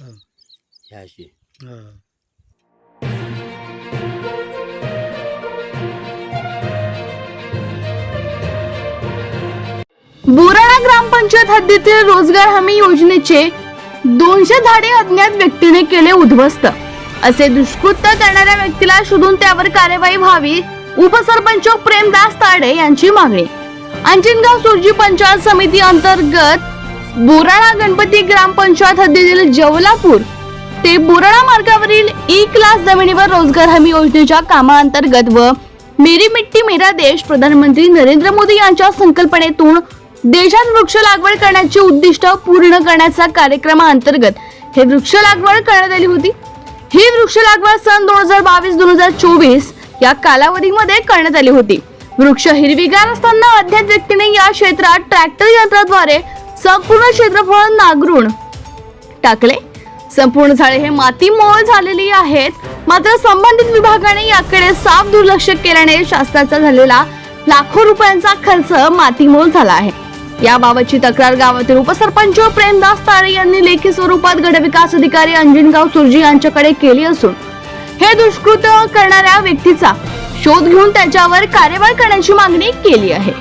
हं, हे. अशी हं. बोराळा ग्रामपंचायत हद्दीतील रोजगार हमी योजनेचे दोनशे धाडे अज्ञात व्यक्तीने केले उद्ध्वस्त. असे दुष्कृत्य करणाऱ्या व्यक्तीला शोधून त्यावर कार्यवाही व्हावी उपसरपंच प्रेमदास ताडे यांची मागणी. अंजनगाव सुरजी पंचायत समिती अंतर्गत बोराळा गणपती ग्रामपंचायत हद्दीतील जवलापूर ते बोराळा मार्गावरील ई क्लास जमिनीवर रोजगार हमी योजनेच्या कामाअंतर्गत व मेरी मिट्टी मेरा देश प्रधानमंत्री नरेंद्र मोदी यांच्या संकल्पनेतून देशात वृक्ष लागवड करण्याचे उद्दिष्ट पूर्ण करण्याचा कार्यक्रमाअंतर्गत हे वृक्ष लागवड करण्यात आली होती. ही वृक्ष लागवड सन दोन हजार बावीस दोन हजार चोवीस या कालावधीमध्ये करण्यात आली होती. वृक्ष हिरवीगार असताना अज्ञात व्यक्तीने या क्षेत्रात ट्रॅक्टर यंत्राद्वारे संपूर्ण क्षेत्रफळ नागरून टाकले. संपूर्ण झाडे हे मातीमोळ झालेली आहेत. मात्र संबंधित विभागाने याकडे साफ दुर्लक्ष केल्याने शासनाचा झालेला लाखो रुपयांचा खर्च मातीमोल झाला आहे. याबाबतची तक्रार गावातील उपसरपंच प्रेमदास तारे यांनी लेखी स्वरूपात गटविकास अधिकारी अंजनगाव सुरजी यांच्याकडे केली असून हे दुष्कृत करणाऱ्या व्यक्तीचा शोध घेऊन त्याच्यावर कार्यवाही करण्याची मागणी केली आहे.